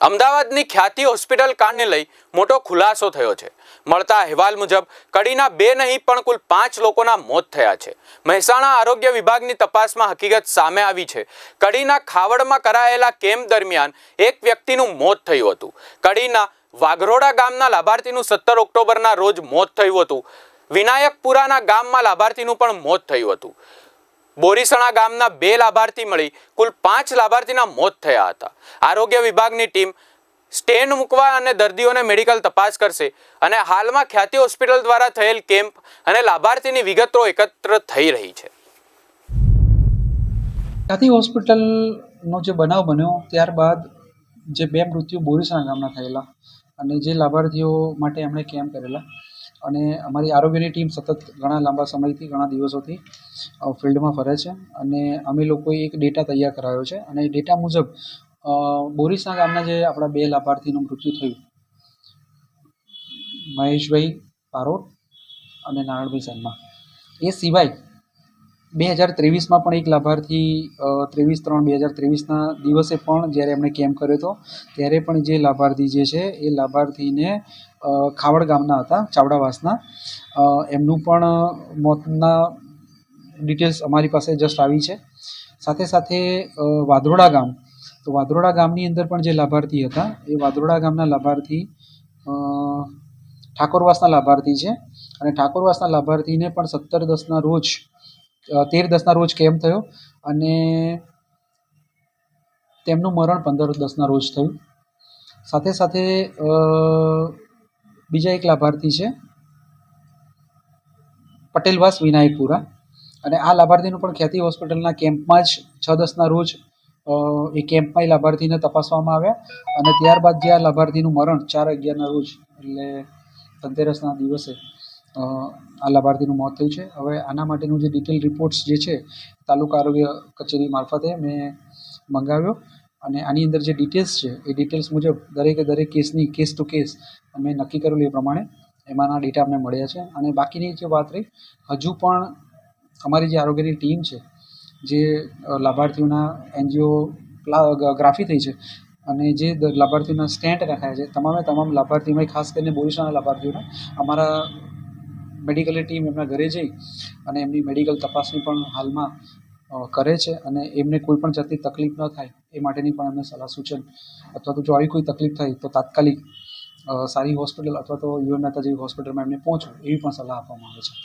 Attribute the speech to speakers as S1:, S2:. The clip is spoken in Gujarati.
S1: અમદાવાદની ખ્યાતિ હોસ્પિટલ કાંડને લઈ મોટો ખુલાસો થયો છે. મળતા અહેવાલ મુજબ, કડીના બે નહીં, પણ કુલ પાંચ લોકોના મોત થયા છે. મહેસાણા આરોગ્ય વિભાગની તપાસમાં હકીકત સામે આવી છે. કડીના ખાવડમાં કરાયેલા કેમ્પ દરમિયાન એક વ્યક્તિનું મોત થયું હતું. કડીના વાઘરોડા ગામના લાભાર્થીનું સત્તર ઓક્ટોબરના રોજ મોત થયું હતું. વિનાયકપુરાના ગામમાં લાભાર્થીનું પણ મોત થયું હતું. બોરીસણા ગામના બે લાભાર્થી મળી કુલ પાંચ લાભાર્થીના મોત થયા હતા. આરોગ્ય વિભાગની ટીમ સ્ટેન્ડ મૂકવા અને દર્દીઓને મેડિકલ તપાસ કરશે અને હાલમાં ખ્યાતિ હોસ્પિટલ દ્વારા થયેલ કેમ્પ અને લાભાર્થીની વિગતો એકત્ર થઈ રહી છે.
S2: ખ્યાતિ હોસ્પિટલનો જે બનાવ બન્યો ત્યારબાદ જે બે મૃત્યુ બોરીસણા ગામના થયેલા અને જે લાભાર્થીઓ માટે એમણે કેમ્પ કરેલા અને અમારી આરોગ્યની ટીમ સતત ઘણા લાંબા સમયથી, ઘણા દિવસોથી ફિલ્ડમાં ફરે છે અને અમે લોકોએ એક ડેટા તૈયાર કરાયો છે અને એ ડેટા મુજબ બોરીસના ગામના જે આપણા બે લાભાર્થીનું મૃત્યુ થયું, મહેશભાઈ પારોટ અને નારાયણભાઈ શર્મા. એ સિવાય બે હજાર ત્રેવીસમાં પણ એક લાભાર્થી ત્રેવીસ ત્રણ બે હજાર ત્રેવીસના દિવસે પણ જ્યારે એમણે કેમ્પ કર્યો હતો, ત્યારે પણ જે લાભાર્થી જે છે, એ લાભાર્થીને ખાવડ ગામના હતા, ચાવડાવાસના. એમનું પણ મોતના ડિટેલ્સ અમારી પાસે જસ્ટ આવી છે. સાથે સાથે વાદરોડા ગામ. તો વાદરોડા ગામની અંદર પણ જે લાભાર્થી હતા, એ વાદરોડા ગામના લાભાર્થી ઠાકોરવાસના લાભાર્થી છે. અને ઠાકોરવાસના લાભાર્થીને પણ સત્તર દસના રોજ તેર દસના રોજ કેમ્પ થયો? અને તેમનું મરણ પંદર દસના રોજ થયું. સાથે સાથે બીજા એક લાભાર્થી છે, પટેલવાસ વિનાયકપુરા. અને આ લાભાર્થીનું પણ ખ્યાતિ હોસ્પિટલના કેમ્પમાં જ છ દસના રોજ એ કેમ્પમાં એ લાભાર્થીને તપાસવામાં આવ્યા. અને ત્યારબાદ જે આ લાભાર્થીનું મરણ ચાર અગિયારના રોજ, એટલે ધનતેરસના દિવસે આ લાભાર્થીનું મોત થયું છે. હવે આના માટેનું જે ડિટેલ રિપોર્ટ્સ જે છે, તાલુકા આરોગ્ય કચેરી મારફતે મેં મંગાવ્યો અને આની અંદર જે ડિટેલ્સ છે, એ ડિટેલ્સ મુજબ દરેકે દરેક કેસની કેસ ટુ કેસ અમે નક્કી કરેલું એ પ્રમાણે એમાંના ડેટા અમને મળ્યા છે. અને બાકીની જે વાત રહી, હજુ પણ અમારી જે આરોગ્યની ટીમ છે, જે લાભાર્થીઓના એનજીઓ ગ્રાફી થઈ છે અને જે લાભાર્થીઓના સ્ટેન્ટ રખાયા છે, તમામે તમામ લાભાર્થીઓમાં ખાસ કરીને બોરીસાના લાભાર્થીઓને, અમારા મેડિકલ ટીમ એમના ઘરે જઈ અને એમની મેડિકલ તપાસણી પણ હાલમાં કરે છે અને એમને કોઈ પણ જાતની તકલીફ ન થાય એ માટેની પણ એમને સલાહ સૂચન અથવા તો જો આવી કોઈ તકલીફ થાય તો તાત્કાલિક સારી હોસ્પિટલ અથવા તો યુએન મહેતા જેવી હોસ્પિટલમાં એમને પહોંચવું એવી પણ સલાહ આપવામાં આવે છે.